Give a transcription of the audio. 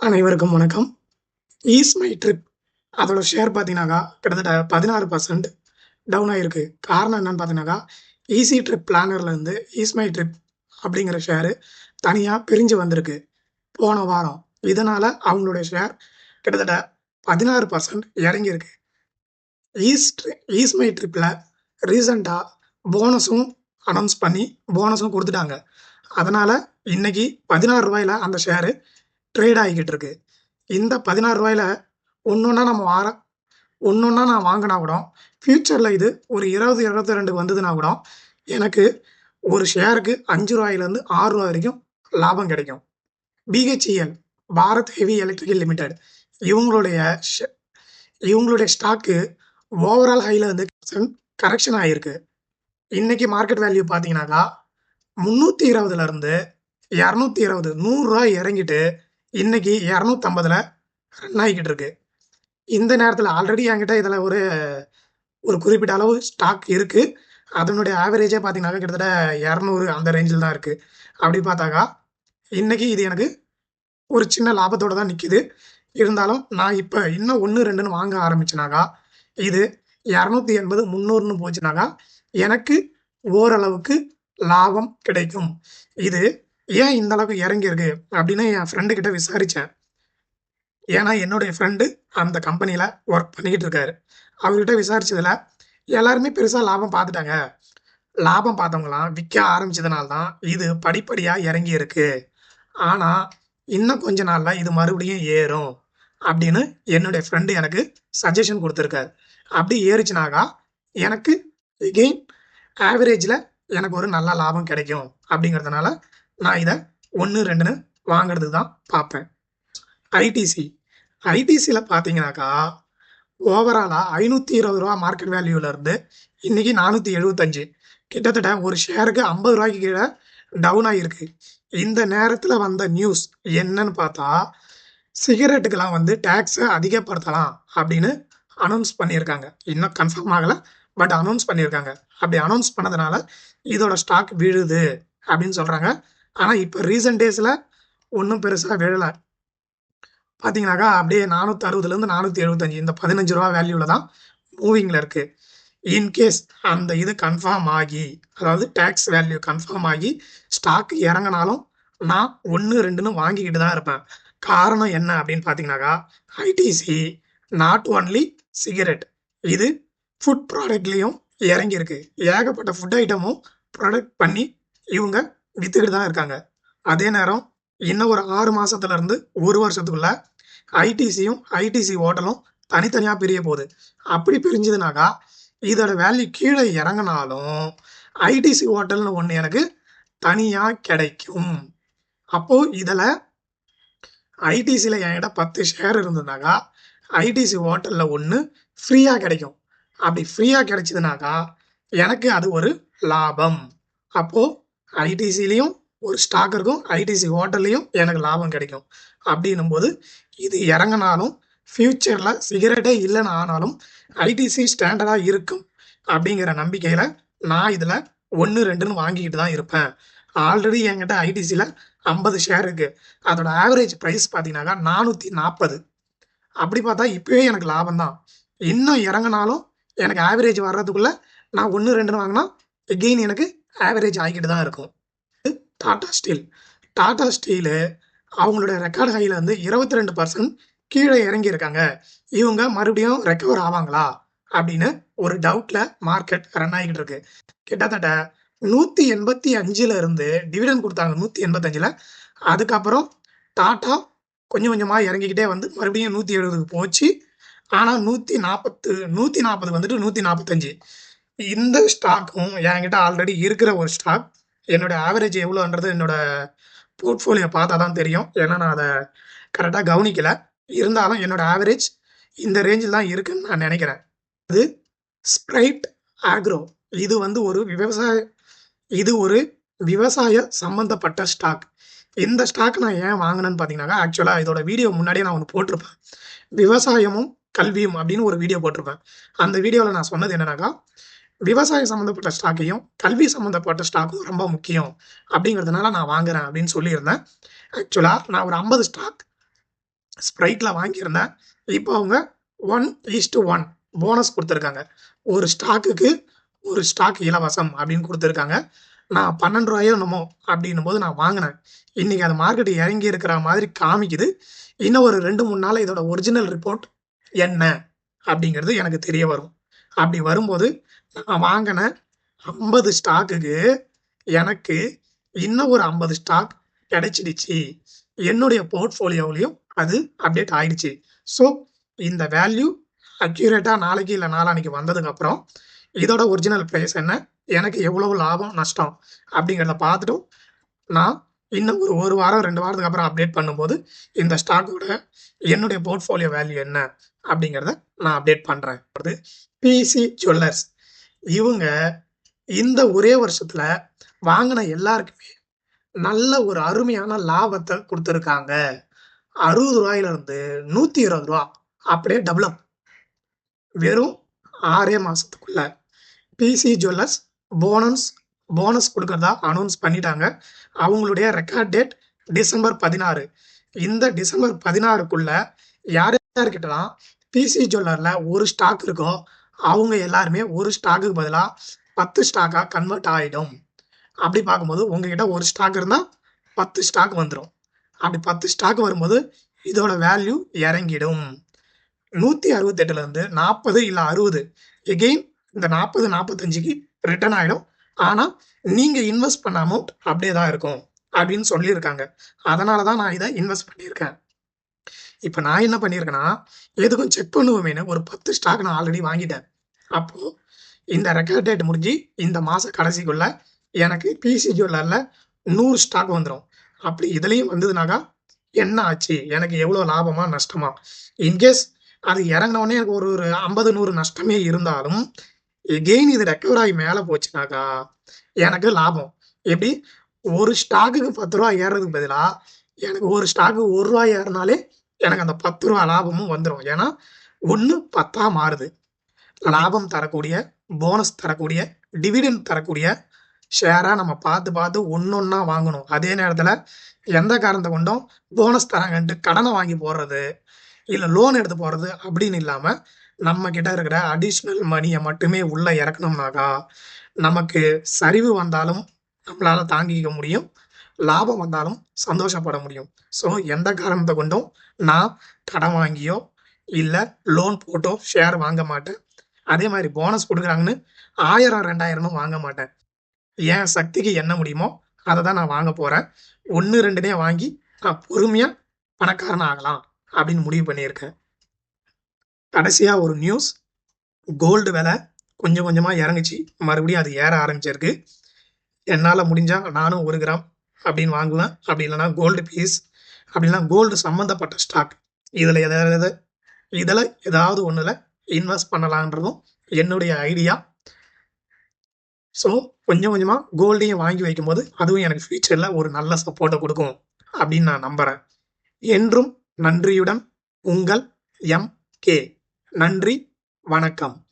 அனைவருக்கும் வணக்கம். Ease my trip அதோட ஷேர் பார்த்தீங்கன்னாக்கா, கிட்டத்தட்ட 16% டவுன் ஆகிருக்கு காரணம் என்னன்னு பார்த்தீங்கன்னாக்கா, ஈஸி ட்ரிப் பிளானர்லேருந்து ஈஸ் மை ட்ரிப் அப்படிங்கிற ஷேரு தனியாக பிரிஞ்சு வந்திருக்கு. போன வாரம். இதனால் அவங்களுடைய ஷேர் கிட்டத்தட்ட 16% இறங்கியிருக்கு. ஈஸ் ஈஸ் மை ட்ரிப்பில் ரீசண்டாக போனஸும் அனௌன்ஸ் பண்ணி, போனஸும் கொடுத்துட்டாங்க அதனால் இன்னைக்கு பதினாறு ரூபாயில் அந்த ஷேரு ட்ரேட் ஆகிக்கிட்டு இருக்கு. இந்த ரூ. 16ல ஒண்ணொண்ணா நம்ம வார ஒண்ணொண்ணா நான் வாங்கினா கூட, ஃப்யூச்சரில் இது ஒரு 20, 22 வந்ததுனா கூட, எனக்கு ஒரு ஷேருக்கு அஞ்சு ரூபாயிலேருந்து ஆறு ரூபா வரைக்கும் லாபம் கிடைக்கும். BHEL Bharat heavy electricals limited இவங்களுடைய ஷே இவங்களுடைய ஸ்டாக்கு ஓவரால் ஹையில் வந்து கரெக்ஷன் ஆகியிருக்கு இன்றைக்கி மார்க்கெட் வேல்யூ பார்த்தீங்கன்னாக்கா, 320லேருந்து 220 ரூ. 100 இறங்கிட்டு, இன்னைக்கு 250ல ரன் ஆகிக்கிட்டு இருக்கு. இந்த நேரத்தில் ஆல்ரெடி என்கிட்ட இதில் ஒரு ஒரு குறிப்பிட்ட அளவு ஸ்டாக் இருக்குது அதனுடைய ஆவரேஜே பார்த்தீங்கன்னாக்கா, கிட்டத்தட்ட 200 அந்த ரேஞ்சில் தான் இருக்குது அப்படி பார்த்தாக்கா, இன்றைக்கி இது எனக்கு ஒரு சின்ன லாபத்தோடு தான் நிற்கிது இருந்தாலும் நான் இப்போ இன்னும் 1, 2ன்னு வாங்க ஆரம்பிச்சினாக்கா இது 280, 300ன்னு போச்சுனாக்கா, எனக்கு ஓரளவுக்கு லாபம் கிடைக்கும். இது ஏன் இந்த அளவுக்கு இறங்கியிருக்கு அப்படின்னு என் ஃப்ரெண்டு கிட்ட விசாரித்தேன் ஏன்னா, என்னுடைய ஃப்ரெண்டு அந்த கம்பெனியில் ஒர்க் பண்ணிக்கிட்டு இருக்காரு. அவர்கிட்ட விசாரித்ததில் எல்லாருமே பெருசாக லாபம் பார்த்துட்டாங்க. லாபம் பார்த்தவங்களாம் விற்க ஆரம்பித்ததுனால தான், இது இறங்கி இருக்கு ஆனால் இன்னும் கொஞ்ச நாளில் இது மறுபடியும் ஏறும். அப்படின்னு என்னுடைய ஃப்ரெண்டு எனக்கு சஜஷன் கொடுத்துருக்காரு அப்படி ஏறுச்சுனாக்கா, எனக்கு எகெயின் ஆவரேஜில் எனக்கு ஒரு நல்ல லாபம் கிடைக்கும். அப்படிங்கிறதுனால, நான் இதை ஒன்று ரெண்டுன்னு வாங்குறதுக்கு தான் பார்ப்பேன். ஐடிசி ஐடிசியில் பார்த்தீங்கன்னாக்கா, ஓவராலா ரூ. 520 மார்க்கெட் வேல்யூவிலேருந்து இருந்து இன்னைக்கு 475 கிட்டத்தட்ட ஒரு ஷேருக்கு ஐம்பது ரூபாய்க்கு கீழே டவுன் ஆகியிருக்கு. இந்த நேரத்தில் வந்த நியூஸ் என்னன்னு பார்த்தா, சிகரெட்டுக்கெல்லாம் வந்து டேக்ஸை அதிகப்படுத்தலாம் அப்படின்னு அனௌன்ஸ் பண்ணியிருக்காங்க. இன்னும் கன்ஃபார்ம் ஆகலை பட் அனௌன்ஸ் பண்ணியிருக்காங்க. அப்படி அனௌன்ஸ் பண்ணதுனால, இதோட ஸ்டாக் விழுது அப்படின்னு சொல்கிறாங்க ஆனால் இப்போ ரீசெண்ட் டேஸில் ஒன்றும் பெருசாக விழலை பார்த்தீங்கன்னாக்கா, அப்படியே 460லேருந்து 475 இந்த பதினஞ்சு ரூபா வேல்யூவில் தான் மூவிங்கில் இருக்குது இன்கேஸ் அந்த இது கன்ஃபார்ம் ஆகி, அதாவது டேக்ஸ் வேல்யூ கன்ஃபார்ம் ஆகி, ஸ்டாக் இறங்குனாலும் நான் 1, 2ன்னு வாங்கிக்கிட்டு தான் இருப்பேன். காரணம் என்ன அப்படின்னு பார்த்தீங்கன்னாக்கா, ஐடிசி நாட் ஒன்லி சிகரெட் இது ஃபுட் ப்ராடக்ட்லேயும் இறங்கியிருக்கு. ஏகப்பட்ட ஃபுட் ஐட்டமும் ப்ராடக்ட் பண்ணி இவங்க வித்துக்கிட்டு தான் இருக்காங்க. அதே நேரம் இன்னும் ஒரு ஆறு மாசத்துல இருந்து ஒரு வருஷத்துக்குள்ள ஐடிசியும், ஐடிசி ஹோட்டலும் தனித்தனியா பிரிய போகுது. அப்படி பிரிஞ்சதுனாக்கா, இதோட வேல்யூ கீழே இறங்குனாலும், ஐடிசி ஹோட்டல்னு ஒன்று எனக்கு தனியா கிடைக்கும். அப்போ இதில் ஐடிசியில் என்கிட்ட 10 ஷேர் இருந்ததுனாக்கா, ஐடிசி ஹோட்டலில் ஒன்று ஃப்ரீயாக கிடைக்கும். அப்படி ஃப்ரீயாக கிடைச்சதுனாக்கா, எனக்கு அது ஒரு லாபம். அப்போது ஐடிசிலையும் ஒரு ஸ்டாக் இருக்கும். ஐடிசி ஹோட்டல்லையும் எனக்கு லாபம் கிடைக்கும். அப்படின்னும்போது, இது இறங்குனாலும், ஃப்யூச்சரில் சிகரெட்டே இல்லைன்னு ஆனாலும், ஐடிசி ஸ்டாண்டர்டாக இருக்கும். அப்படிங்கிற நம்பிக்கையில் நான் இதில் ஒன்று ரெண்டுன்னு வாங்கிக்கிட்டு தான் இருப்பேன். ஆல்ரெடி என்கிட்ட ஐடிசியில் ஐம்பது ஷேர் இருக்குது அதோட ஆவரேஜ் ப்ரைஸ் பார்த்தீங்கன்னாக்கா, 440 அப்படி பார்த்தா இப்போயே எனக்கு லாபம் தான். இன்னும் இறங்குனாலும், எனக்கு ஆவரேஜ் வர்றதுக்குள்ளே நான் ஒன்று ரெண்டுன்னு வாங்கினா எகெயின் எனக்கு ஆவரேஜ் ஆகிக்கிட்டு தான் இருக்கும். டாடா ஸ்டீல் டாடா ஸ்டீலு அவங்களோட ரெக்கார்ட் வந்து இருந்து 22% கீழ இறங்கியிருக்காங்க. இவங்க மறுபடியும் ரெக்கவர் ஆவாங்களா? அப்படின்னு ஒரு டவுட்டில் மார்க்கெட் ரன் ஆகிக்கிட்டு இருக்கு. கிட்டத்தட்ட 185ல இருந்து டிவிடென்ட் கொடுத்தாங்க நூற்றி எண்பத்தஞ்சில் அதுக்கப்புறம் டாட்டா கொஞ்சம் கொஞ்சமாக இறங்கிக்கிட்டே வந்து மறுபடியும் 170க்கு போச்சு. ஆனால் நூற்றி நாற்பத்து நூற்றி நாற்பது வந்துட்டு 145 இந்த ஸ்டாக்கும் என்கிட்ட ஆல்ரெடி இருக்கிற ஒரு ஸ்டாக். என்னோட ஆவரேஜ் எவ்வளோன்றது என்னோட போர்ட்ஃபோலியோ பார்த்தா தான் தெரியும். ஏன்னா, நான் அதை கரெக்டாக கவனிக்கலை இருந்தாலும் என்னோட ஆவரேஜ் இந்த ரேஞ்சில் தான் இருக்குன்னு நான் நினைக்கிறேன் அது ஸ்ப்ரைட் ஆக்ரோ இது வந்து ஒரு விவசாய இது ஒரு விவசாய சம்மந்தப்பட்ட ஸ்டாக். இந்த ஸ்டாக் நான் ஏன் வாங்கினேன்னு பார்த்தீங்கன்னா ஆக்சுவலாக இதோட வீடியோ முன்னாடியே நான் ஒன்று போட்டிருப்பேன். விவசாயமும், கல்வியும் அப்படின்னு ஒரு வீடியோ போட்டிருப்பேன். அந்த வீடியோவில் நான் சொன்னது என்னன்னாக்கா, விவசாயம் சம்மந்தப்பட்ட ஸ்டாக்கையும், கல்வி சம்மந்தப்பட்ட ஸ்டாக்கும் ரொம்ப முக்கியம். அப்படிங்கிறதுனால நான் வாங்குறேன் அப்படின்னு சொல்லியிருந்தேன். ஆக்சுவலாக நான் ஒரு 50 ஸ்டாக் ஸ்ப்ரைட்டில் வாங்கியிருந்தேன். இப்போ அவங்க ஒன் ஈஸ்ட்டு ஒன் போனஸ் கொடுத்துருக்காங்க. ஒரு ஸ்டாக்குக்கு ஒரு ஸ்டாக் இலவசம் அப்படின்னு கொடுத்துருக்காங்க. நான் பன்னெண்டு ரூபாயோ என்னமோ அப்படின்னும் போது நான் வாங்கினேன். இன்றைக்கி அந்த மார்க்கெட் இறங்கி இருக்கிற மாதிரி காமிக்குது. இன்னும் ஒரு ரெண்டு மூணு நாள் இதோட ஒரிஜினல் ரிப்போர்ட் என்ன அப்படிங்கிறது எனக்கு தெரிய வரும். அப்படி வரும்போது நான் வாங்கின ஐம்பது ஸ்டாக்குக்கு எனக்கு இன்னும் ஒரு ஐம்பது ஸ்டாக் கிடைச்சிடுச்சு. என்னுடைய போர்ட்ஃபோலியோவிலையும் அது அப்டேட் ஆயிடுச்சு. ஸோ இந்த வேல்யூ அக்யூரேட்டாக நாளைக்கு இல்லை நாளான்னைக்கு வந்ததுக்கப்புறம் இதோட ஒரிஜினல் ப்ரைஸ் என்ன எனக்கு எவ்வளவு லாபம் நஷ்டம் அப்படிங்கிறத பார்த்துட்டும் நான் இன்னும் ஒரு ஒரு வாரம் ரெண்டு வாரத்துக்கு அப்புறம் அப்டேட் பண்ணும்போது இந்த ஸ்டாக்கோட என்னுடைய போர்ட்ஃபோலியோ வேல்யூ என்ன அப்படிங்கிறத நான் அப்டேட் பண்ணுறேன் பிசி ஜுவல்லர்ஸ் இவங்க இந்த ஒரே வருஷத்துல வாங்கின எல்லாருக்குமே நல்ல ஒரு அருமையான லாபத்தை கொடுத்துருக்காங்க. அறுபது ரூபாயில இருந்து நூற்றி இருபது ரூபா அப்படியே டெவலப் வெறும் ஆறே மாதத்துக்குள்ள பிசி ஜுவல்லர்ஸ் போனஸ் போனஸ் கொடுக்கறதா அனௌன்ஸ் பண்ணிட்டாங்க. அவங்களுடைய ரெக்கார்ட் டேட் டிசம்பர் பதினாறு. இந்த டிசம்பர் பதினாறுக்குள்ள யார் யார்கிட்டலாம் பிசி ஜுவல்லரில் ஒரு ஸ்டாக் இருக்கோ அவங்க எல்லாருமே ஒரு ஸ்டாக்குக்கு பதிலாக பத்து ஸ்டாக்காக கன்வெர்ட் ஆகிடும் அப்படி பார்க்கும்போது உங்ககிட்ட ஒரு ஸ்டாக் இருந்தால் பத்து ஸ்டாக் வந்துடும் அப்படி பத்து ஸ்டாக் வரும்போது இதோட வேல்யூ இறங்கிடும். நூற்றி அறுபத்தெட்டுலேருந்து நாற்பது இல்லை அறுபது. எகெயின் இந்த நாற்பது நாற்பத்தஞ்சுக்கு ரிட்டர்ன் ஆகிடும் ஆனால் நீங்கள் இன்வெஸ்ட் பண்ண அமௌண்ட் அப்படியே தான் இருக்கும் அப்படின்னு சொல்லியிருக்காங்க. அதனால தான் நான் இதை இன்வெஸ்ட் பண்ணியிருக்கேன். இப்போ நான் என்ன பண்ணியிருக்கேன்னா எதுக்கும் செக் பண்ணுவோமேனு ஒரு பத்து ஸ்டாக் நான் ஆல்ரெடி வாங்கிட்டேன். அப்போது இந்த ரெக்கார்ட் டேட் முடிஞ்சு இந்த மாத கடைசிக்குள்ள எனக்கு பிசி ஜுவல்லரில் நூறு ஸ்டாக் வந்துடும் அப்படி இதுலேயும் வந்ததுனாக்கா என்ன ஆச்சு? எனக்கு எவ்வளோ லாபமா நஷ்டமா? இன்கேஸ் அது இறங்கினோடனே எனக்கு ஒரு ஒரு ஐம்பது நூறு நஷ்டமே இருந்தாலும் எகெயின் இது ரெக்கவர் ஆகி மேலே போச்சுனாக்கா எனக்கு லாபம். எப்படி? ஒரு ஸ்டாக்குக்கு பத்து ரூபா ஏறுறதுக்கு பதிலாக எனக்கு ஒரு ஸ்டாக்கு ஒரு ரூபா ஏறினாலே எனக்கு அந்த பத்து ரூபா லாபமும் வந்துடும் ஏன்னா ஒன்று பத்தா மாறுது. லாபம் தரக்கூடிய போனஸ் தரக்கூடிய டிவிடெண்ட் தரக்கூடிய ஷேராக நம்ம பார்த்து பார்த்து ஒன்று ஒன்றா வாங்கணும். அதே நேரத்தில் எந்த காரணத்தை கொண்டும் போனஸ் தராங்கன்ட்டு கடனை வாங்கி போடுறது இல்லை லோன் எடுத்து போகிறது அப்படின்னு இல்லாமல் நம்ம கிட்ட இருக்கிற அடிஷ்னல் மணியை மட்டுமே உள்ளே இறக்கணும்னாக்கா நமக்கு சரிவு வந்தாலும் நம்மளால் தாங்கிக்க முடியும். லாபம் வந்தாலும் சந்தோஷப்பட முடியும். ஸோ எந்த காரணத்தை கொண்டும் நான் கடன் வாங்கியோ இல்லை லோன் போட்டோ ஷேர் வாங்க மாட்டேன். அதே மாதிரி போனஸ் கொடுக்குறாங்கன்னு ஆயிரம் ரெண்டாயிரமும் வாங்க மாட்டேன். என் சக்திக்கு என்ன முடியுமோ அதை தான் நான் வாங்க போகிறேன் ஒன்று ரெண்டுனே வாங்கி நான் பொறுமையாக பணக்காரன் ஆகலாம் அப்படின்னு முடிவு பண்ணியிருக்கேன். கடைசியாக ஒரு நியூஸ் கோல்டு விலை கொஞ்சம் கொஞ்சமாக இறங்குச்சு. மறுபடியும் அது ஏற ஆரம்பிச்சிருக்கு. என்னால் முடிஞ்சால் நானும் ஒரு கிராம் அப்படின்னு வாங்குவேன். அப்படி இல்லைன்னா கோல்டு பீஸ் அப்படின்னா கோல்டு சம்மந்தப்பட்ட ஸ்டாக் இதில் எதாவது இதில் ஏதாவது ஒன்றில் இன்வெஸ்ட் பண்ணலான்றதும் என்னுடைய ஐடியா ஸோ கொஞ்சம் கொஞ்சமாக கோல்டையும் வாங்கி வைக்கும்போது அதுவும் எனக்கு ஃப்யூச்சரில் ஒரு நல்ல சப்போர்ட்டை கொடுக்கும் அப்படின்னு நான் நம்புகிறேன் என்றும் நன்றியுடன் உங்கள் எம் கே நன்றி வணக்கம்.